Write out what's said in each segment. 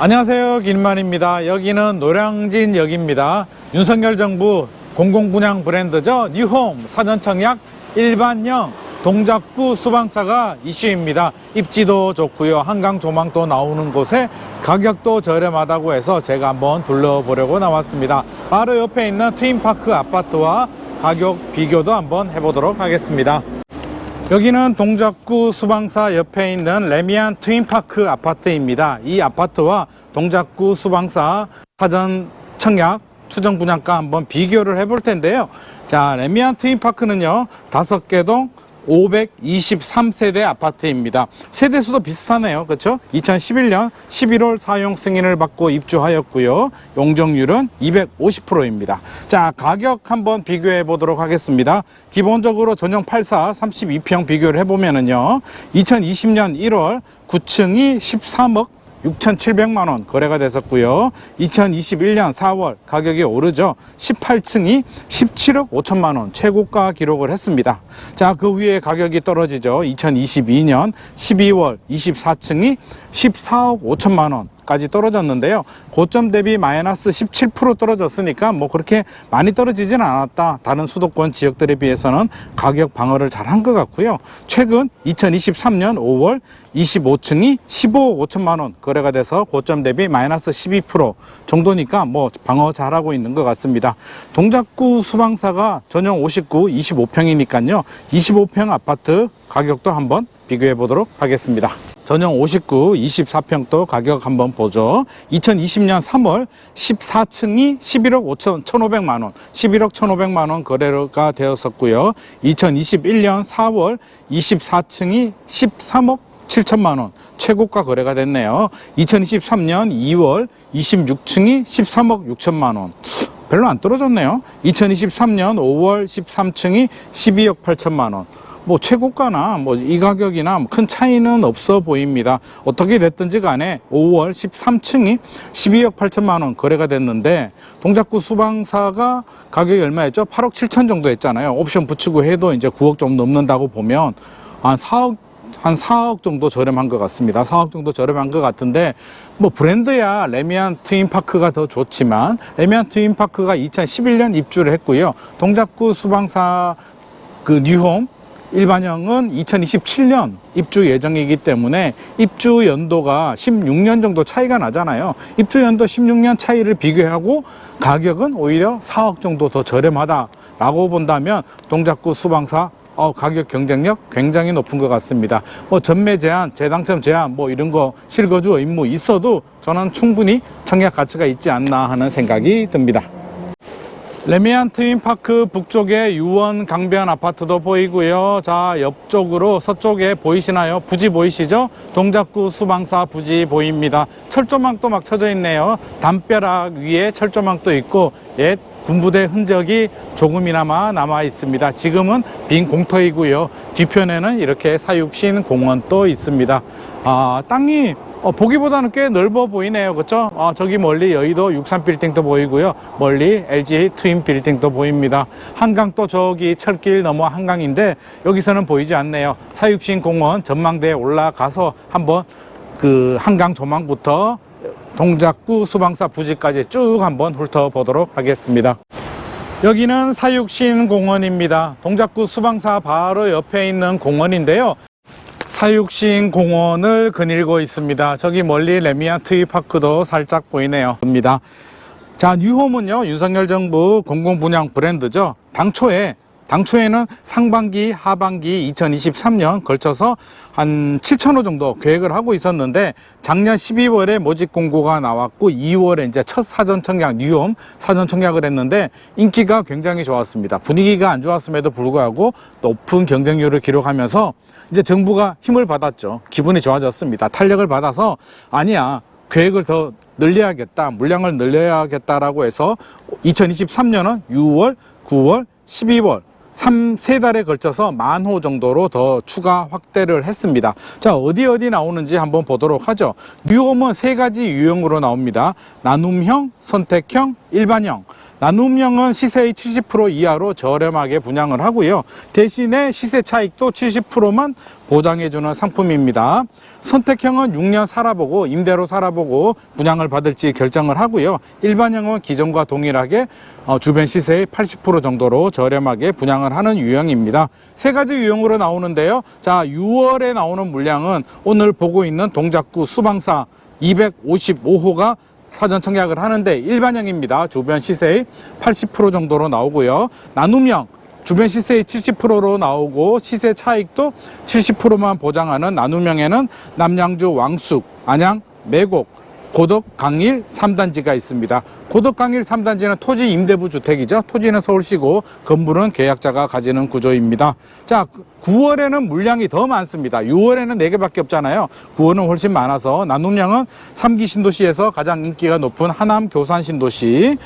안녕하세요. 김만입니다. 여기는 노량진역입니다. 윤석열 정부 공공분양 브랜드죠? 뉴홈 사전청약 일반형 동작구 수방사가 이슈입니다. 입지도 좋고요. 한강 조망도 나오는 곳에 가격도 저렴하다고 해서 제가 한번 둘러보려고 나왔습니다. 바로 옆에 있는 트윈파크 아파트와 가격 비교도 한번 해보도록 하겠습니다 여기는 동작구 수방사 옆에 있는 레미안 트윈파크 아파트입니다. 이 아파트와 동작구 수방사 사전 청약 추정 분양가 한번 비교를 해볼 텐데요. 자, 레미안 트윈파크는요, 다섯 개 동 523세대 아파트입니다. 세대수도 비슷하네요. 그렇죠? 2011년 11월 사용 승인을 받고 입주하였고요. 용적률은 250%입니다. 자, 가격 한번 비교해 보도록 하겠습니다. 기본적으로 전용 84 32평 비교를 해 보면은요. 2020년 1월 9층이 13억 6,700만 원 거래가 됐었고요. 2021년 4월 가격이 오르죠. 18층이 17억 5천만 원 최고가 기록을 했습니다. 자, 그 위에 가격이 떨어지죠. 2022년 12월 24층이 14억 5천만 원. 까지 떨어졌는데요. 고점 대비 마이너스 17% 떨어졌으니까 뭐 그렇게 많이 떨어지진 않았다. 다른 수도권 지역들에 비해서는 가격 방어를 잘 한 것 같고요. 최근 2023년 5월 25층이 15억 5천만 원 거래가 돼서 고점 대비 마이너스 12% 정도니까 뭐 방어 잘하고 있는 것 같습니다. 동작구 수방사가 전용 59, 25평이니까요. 25평 아파트 가격도 한번 비교해 보도록 하겠습니다. 전용 59, 24평도 가격 한번 보죠. 2020년 3월 14층이 11억 5천 1,500만 원, 11억 1,500만 원 거래가 되었었고요. 2021년 4월 24층이 13억 7천만 원 최고가 거래가 됐네요. 2023년 2월 26층이 13억 6천만 원. 별로 안 떨어졌네요. 2023년 5월 13층이 12억 8천만 원. 뭐 최고가나 뭐 이 가격이나 큰 차이는 없어 보입니다. 어떻게 됐든지 간에 5월 13층이 12억 8천만 원 거래가 됐는데 동작구 수방사가 가격이 얼마였죠? 8억 7천 정도 했잖아요. 옵션 붙이고 해도 이제 9억 정도 넘는다고 보면 한 4억 한 4억 정도 저렴한 것 같습니다. 4억 정도 저렴한 것 같은데 뭐 브랜드야 레미안 트윈파크가 더 좋지만 레미안 트윈파크가 2011년 입주를 했고요. 동작구 수방사 그 뉴홈 일반형은 2027년 입주 예정이기 때문에 입주 연도가 16년 정도 차이가 나잖아요. 입주 연도 16년 차이를 비교하고 가격은 오히려 4억 정도 더 저렴하다라고 본다면 동작구 수방사 어, 가격 경쟁력 굉장히 높은 것 같습니다. 뭐 전매 제한, 재당첨 제한 뭐 이런 거 실거주 의무 있어도 저는 충분히 청약 가치가 있지 않나 하는 생각이 듭니다. 레미안 트윈파크 북쪽에 유원 강변 아파트도 보이고요. 자, 옆쪽으로 서쪽에 보이시나요? 부지 보이시죠? 동작구 수방사 부지 보입니다. 철조망도 막 쳐져 있네요. 담벼락 위에 철조망도 있고 옛 군부대 흔적이 조금이나마 남아 있습니다. 지금은 빈 공터이고요. 뒤편에는 이렇게 사육신 공원도 있습니다. 아, 땅이 어, 보기보다는 꽤 넓어 보이네요. 그렇죠? 아, 저기 멀리 여의도 63 빌딩도 보이고요. 멀리 LG 트윈 빌딩도 보입니다. 한강 또 저기 철길 넘어 한강인데 여기서는 보이지 않네요. 사육신 공원 전망대에 올라가서 한번 그 한강 조망부터 동작구 수방사 부지까지 쭉 한번 훑어보도록 하겠습니다. 여기는 사육신 공원입니다. 동작구 수방사 바로 옆에 있는 공원인데요. 사육신 공원을 거닐고 있습니다. 저기 멀리 레미안 트위파크도 살짝 보이네요. 자, 뉴홈은요, 윤석열 정부 공공분양 브랜드죠. 당초에 당초에는 상반기, 하반기 2023년 걸쳐서 한 7천호 정도 계획을 하고 있었는데 작년 12월에 모집 공고가 나왔고 2월에 이제 첫 사전 청약 뉴홈 사전 청약을 했는데 인기가 굉장히 좋았습니다. 분위기가 안 좋았음에도 불구하고 높은 경쟁률을 기록하면서 이제 정부가 힘을 받았죠. 기분이 좋아졌습니다. 탄력을 받아서 아니야. 계획을 더 늘려야겠다. 물량을 늘려야겠다라고 해서 2023년은 6월, 9월, 12월 3, 세 달에 걸쳐서 만 호 정도로 더 추가 확대를 했습니다. 자, 어디 어디 나오는지 한번 보도록 하죠. 뉴홈은 세 가지 유형으로 나옵니다. 나눔형, 선택형, 일반형. 나눔형은 시세의 70% 이하로 저렴하게 분양을 하고요. 대신에 시세 차익도 70%만 보장해주는 상품입니다. 선택형은 6년 살아보고 임대로 살아보고 분양을 받을지 결정을 하고요. 일반형은 기존과 동일하게 어, 주변 시세의 80% 정도로 저렴하게 분양을 하는 유형입니다. 세 가지 유형으로 나오는데요. 자, 6월에 나오는 물량은 오늘 보고 있는 동작구 수방사 255호가 사전 청약을 하는데 일반형입니다. 주변 시세의 80% 정도로 나오고요. 나눔형 주변 시세의 70%로 나오고 시세 차익도 70%만 보장하는 나눔형에는 남양주 왕숙, 안양, 매곡, 고덕 강일 3단지가 있습니다. 고덕 강일 3단지는 토지 임대부 주택이죠. 토지는 서울시고 건물은 계약자가 가지는 구조입니다. 자, 9월에는 물량이 더 많습니다. 6월에는 4개밖에 없잖아요. 9월은 훨씬 많아서 나눔량은 3기 신도시에서 가장 인기가 높은 하남 교산 신도시,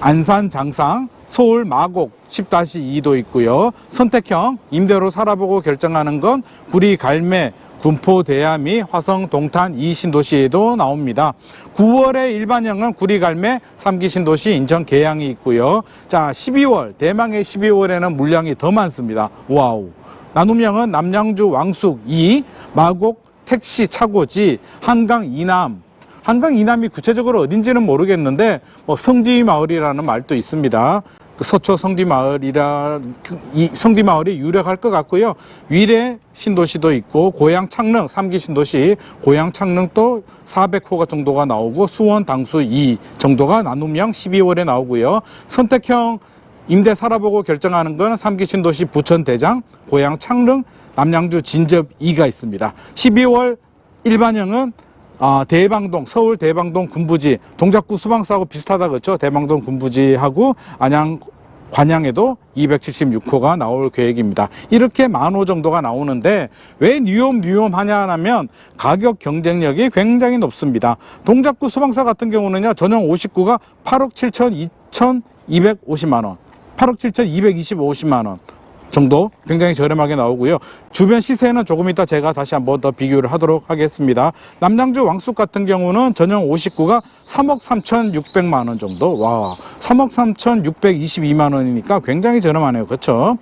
안산 장상, 서울 마곡 10-2도 있고요. 선택형 임대로 살아보고 결정하는 건 구리 갈매 군포 대야미 화성 동탄 이 신도시에도 나옵니다. 9월에 일반형은 구리 갈매 3기 신도시 인천 계양이 있고요. 자, 12월 대망의 12월에는 물량이 더 많습니다. 와우. 나눔형은 남양주 왕숙 2, 마곡 택시 차고지, 한강 이남 한강 이남이 구체적으로 어딘지는 모르겠는데 뭐 성지 마을이라는 말도 있습니다. 그 서초 성지 마을이라 그이 성지 마을이 유력할 것 같고요. 위례 신도시도 있고 고양 창릉 삼기 신도시 고양 창릉도 400호가 정도가 나오고 수원 당수 2 정도가 나눔형 12월에 나오고요. 선택형 임대 살아보고 결정하는 건 삼기 신도시 부천 대장 고양 창릉 남양주 진접 2가 있습니다. 12월 일반형은 아, 대방동, 서울 대방동 군부지, 동작구 수방사하고 비슷하다 그렇죠? 대방동 군부지하고 안양 관양에도 276호가 나올 계획입니다. 이렇게 만 호 정도가 나오는데 왜 뉴홈 뉴홈 하냐 하면 가격 경쟁력이 굉장히 높습니다. 동작구 수방사 같은 경우는요. 전용 59가 8억 7천 2,250만 원, 8억 7천 220만 원. 정도 굉장히 저렴하게 나오고요. 주변 시세는 조금 이따 제가 다시 한번 더 비교를 하도록 하겠습니다. 남양주 왕숙 같은 경우는 전용 59가 3억 3,600만 원 정도. 와, 3억 3,622만 원이니까 굉장히 저렴하네요. 그렇죠?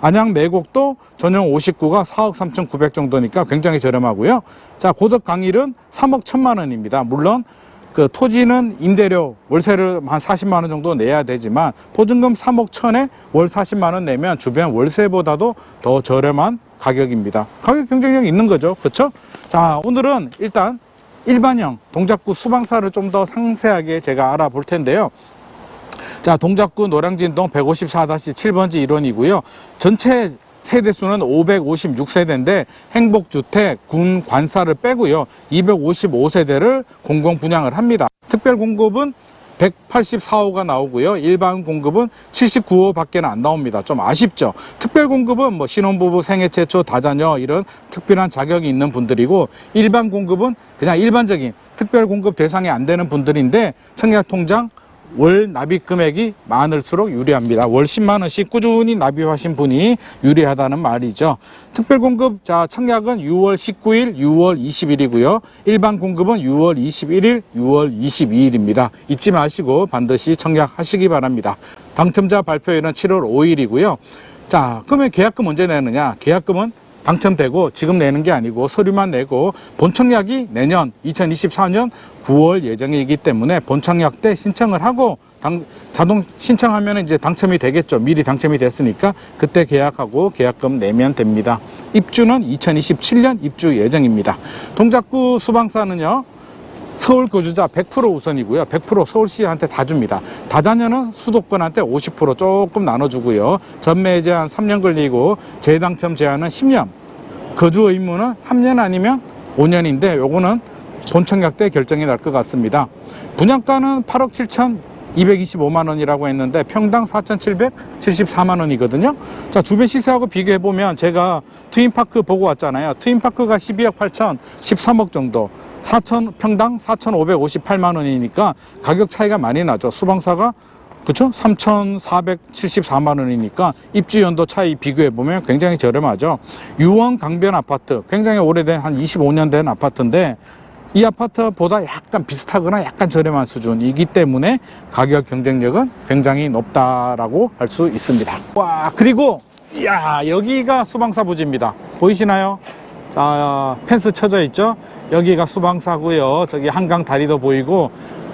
안양 매곡도 전용 59가 4억 3,900 정도니까 굉장히 저렴하고요. 자, 고덕 강일은 3억 1천만 원입니다. 물론 그 토지는 임대료 월세를 한 40만 원 정도 내야 되지만 보증금 3억 천에 월 40만 원 내면 주변 월세보다도 더 저렴한 가격입니다. 가격 경쟁력이 있는 거죠. 그렇죠? 자, 오늘은 일단 일반형 동작구 수방사를 좀 더 상세하게 제가 알아볼 텐데요. 자, 동작구 노량진동 154-7번지 일원이고요. 전체 세대수는 556세대인데 행복주택, 군 관사를 빼고요. 255세대를 공공 분양을 합니다. 특별 공급은 184호가 나오고요. 일반 공급은 79호밖에 안 나옵니다. 좀 아쉽죠. 특별 공급은 뭐 신혼부부 생애 최초 다자녀 이런 특별한 자격이 있는 분들이고 일반 공급은 그냥 일반적인 특별 공급 대상이 안 되는 분들인데 청약 통장 월 납입 금액이 많을수록 유리합니다. 월 10만 원씩 꾸준히 납입하신 분이 유리하다는 말이죠. 특별 공급 자 청약은 6월 19일, 6월 20일이고요. 일반 공급은 6월 21일, 6월 22일입니다. 잊지 마시고 반드시 청약하시기 바랍니다. 당첨자 발표일은 7월 5일이고요. 자, 그러면 계약금 언제 내느냐? 계약금은 당첨되고 지금 내는 게 아니고 서류만 내고 본청약이 내년 2024년 9월 예정이기 때문에 본청약 때 신청을 하고 당, 자동 신청하면 이제 당첨이 되겠죠. 미리 당첨이 됐으니까 그때 계약하고 계약금 내면 됩니다. 입주는 2027년 입주 예정입니다. 동작구 수방사는요. 서울 거주자 100% 우선이고요. 100% 서울시한테 다 줍니다. 다자녀는 수도권한테 50% 조금 나눠주고요. 전매 제한 3년 걸리고 재당첨 제한은 10년. 거주 의무는 3년 아니면 5년인데 요거는 본청약 때 결정이 날 것 같습니다. 분양가는 8억 7천 225만 원이라고 했는데 평당 4,774만 원이거든요. 자, 주변 시세하고 비교해 보면 제가 트윈파크 보고 왔잖아요. 트윈파크가 12억 8천 13억 정도. 4천 평당 4,558만 원이니까 가격 차이가 많이 나죠. 수방사가 그쵸? 3,474만 원이니까 입주 연도 차이 비교해 보면 굉장히 저렴하죠. 유원 강변 아파트 굉장히 오래된 한 25년 된 아파트인데 이 아파트보다 약간 비슷하거나 약간 저렴한 수준이기 때문에 가격 경쟁력은 굉장히 높다라고 할 수 있습니다. 와, 그리고 이야, 여기가 수방사 부지입니다. 보이시나요? 자, 펜스 쳐져 있죠? 여기가 수방사고요. 저기 한강 다리도 보이고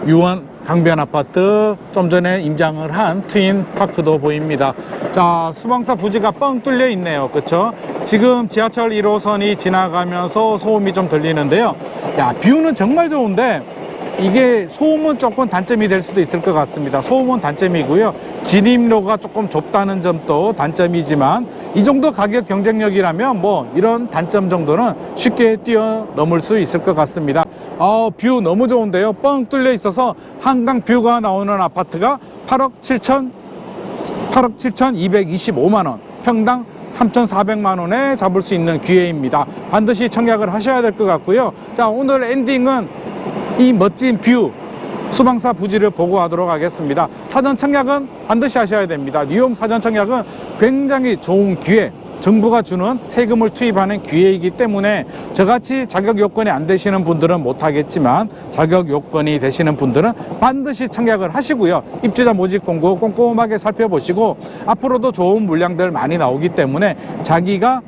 유원 강변 아파트 좀 전에 임장을 한 트윈 파크도 보입니다. 자, 수방사 부지가 뻥 뚫려 있네요. 그쵸? 지금 지하철 1호선이 지나가면서 소음이 좀 들리는데요. 야, 뷰는 정말 좋은데 이게 소음은 조금 단점이 될 수도 있을 것 같습니다. 소음은 단점이고요. 진입로가 조금 좁다는 점도 단점이지만 이 정도 가격 경쟁력이라면 뭐 이런 단점 정도는 쉽게 뛰어넘을 수 있을 것 같습니다. 어, 뷰 너무 좋은데요. 뻥 뚫려 있어서 한강 뷰가 나오는 아파트가 8억 7천 8억 7,225만 원, 평당 3,400만 원에 잡을 수 있는 기회입니다. 반드시 청약을 하셔야 될 것 같고요. 자, 오늘 엔딩은 이 멋진 뷰 수방사 부지를 보고하도록 하겠습니다. 사전 청약은 반드시 하셔야 됩니다. 뉴욕 사전 청약은 굉장히 좋은 기회. 정부가 주는 세금을 투입하는 기회이기 때문에 저같이 자격 요건이 안 되시는 분들은 못하겠지만 자격 요건이 되시는 분들은 반드시 청약을 하시고요. 입주자 모집 공고 꼼꼼하게 살펴보시고 앞으로도 좋은 물량들 많이 나오기 때문에 자기가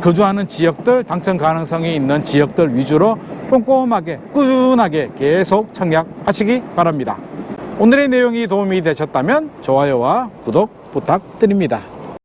거주하는 지역들 당첨 가능성이 있는 지역들 위주로 꼼꼼하게 꾸준하게 계속 청약하시기 바랍니다. 오늘의 내용이 도움이 되셨다면 좋아요와 구독 부탁드립니다.